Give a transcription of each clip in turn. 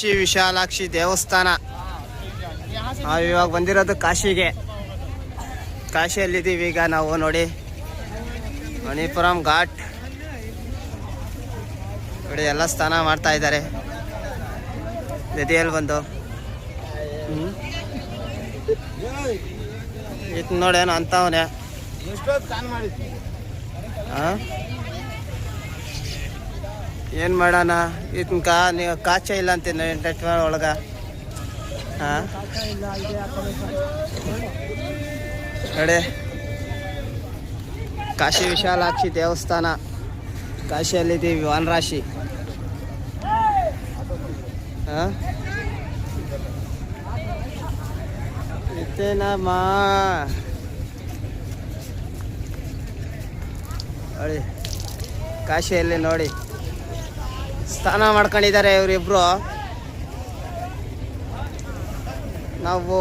ಕಾಶಿ ವಿಶಾಲಾಕ್ಷಿ ದೇವಸ್ಥಾನ. ನಾವು ಇವಾಗ ಬಂದಿರೋದು ಕಾಶಿಗೆ. ಕಾಶಿಯಲ್ಲಿದ್ದೀವಿ ಈಗ ನಾವು ನೋಡಿ. ಮಣಿಪುರಂ ಘಾಟ್. ನೋಡಿ ಎಲ್ಲ ಸ್ನಾನ ಮಾಡ್ತಾ ಇದ್ದಾರೆ. ನದಿಯಲ್ಲಿ ಬಂದು. ಇದು ನೋಡೇನು ಅಂತವನೇ. ಅಂತವನೆ ಏನು ಮಾಡೋಣ? ಇದನ್ನ ಕಾ, ನೀವು ಕಾಚ ಇಲ್ಲ ಅಂತೀನಿ ಎಂಟೆಂಟ್ ಒಳಗ. ಹಾಂ? ನೋಡಿ. ಕಾಶಿ ವಿಶಾಲಾಕ್ಷಿ ದೇವಸ್ಥಾನ. ಕಾಶಿಯಲ್ಲಿದ್ದೀವಿ, ವಾನರಾಶಿ. ಹಾಂ? ಇತ್ತೇನಮ್ಮ ನೋಡಿ. ಕಾಶಿಯಲ್ಲಿ ನೋಡಿ. ಸ್ನಾನ ಮಾಡ್ಕೊಂಡಿದ್ದಾರೆ ಇವರಿಬ್ರು. ನಾವು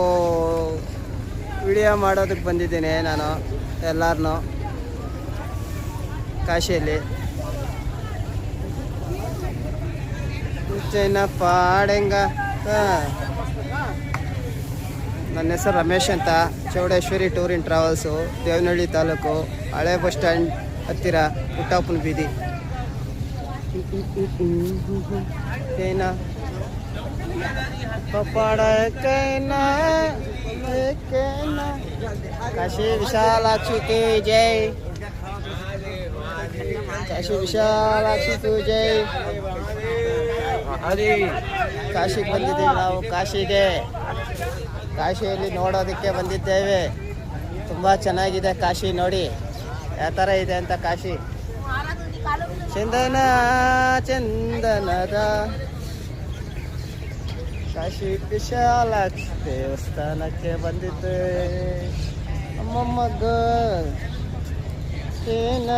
ವಿಡಿಯೋ ಮಾಡೋದಕ್ಕೆ ಬಂದಿದ್ದೀನಿ ನಾನು, ಎಲ್ಲಾರನು, ಕಾಶಿಯಲ್ಲಿ. ಚೈನ ಪಾಡೆಂಗ ನನ್ನ ಹೆಸರು ರಮೇಶ್ ಅಂತ, Chowdeshwari tour in travels, Devanahalli taluk, ಹಳೆ ಬಸ್ ಸ್ಟ್ಯಾಂಡ್ ಹತ್ತಿರ ಪುಟ್ಟಪ್ಪನ ಬೀದಿ. कहना पपड़ कहना कहना काशी विशालाक्षी की जय काशी विशालाक्षी तू जय ಕಾಶಿಗೆ ಬಂದಿದ್ದೀವಿ ನಾವು ಕಾಶಿಗೆ ಕಾಶಿಯಲ್ಲಿ ನೋಡೋದಕ್ಕೆ ಬಂದಿದ್ದೇವೆ ತುಂಬ ಚೆನ್ನಾಗಿದೆ ಕಾಶಿ ನೋಡಿ ಯಾವ ಥರ ಇದೆ ಅಂತ ಕಾಶಿ ಚಂದನ, ಚಂದನದ. ಕಾಶಿ ವಿಶಾಲಾಕ್ಷಿ ದೇವಸ್ಥಾನಕ್ಕೆ ಬಂದಿದ್ದೆ. ಅಮ್ಮಮ್ಮಗ ತೇನ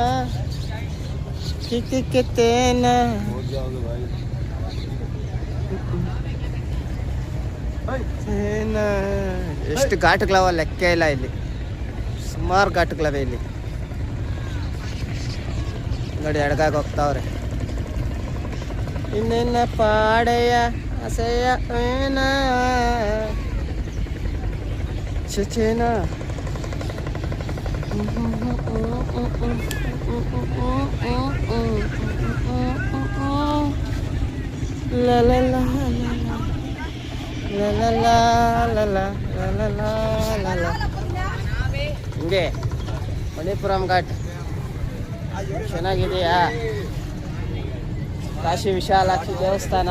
ಕಿಕ್ಕಿ ತೇನ. ತೇನ. ಎಷ್ಟು ಘಾಟ್ಗಳವ ಲೆಕ್ಕ ಇಲ್ಲ ಇಲ್ಲಿ. ಸುಮಾರು ಘಾಟ್ಗಳವೆ ಇಲ್ಲಿ. ನೋಡಿ ಎಡಗಾಗ ಹೋಗ್ತಾವ್ರೆ ಇನ್ನೇನ ಪಾಡೆಯ ಅಸೆಯ ಏನ ಚುಚೇನ ಹಿಂಗೆ ಮಣಿಪುರಂ ಘಾಟ್ ಚೆನ್ನಾಗಿದೆಯಾ? ಕಾಶಿ ವಿಶಾಲಾಕ್ಷಿ ದೇವಸ್ಥಾನ.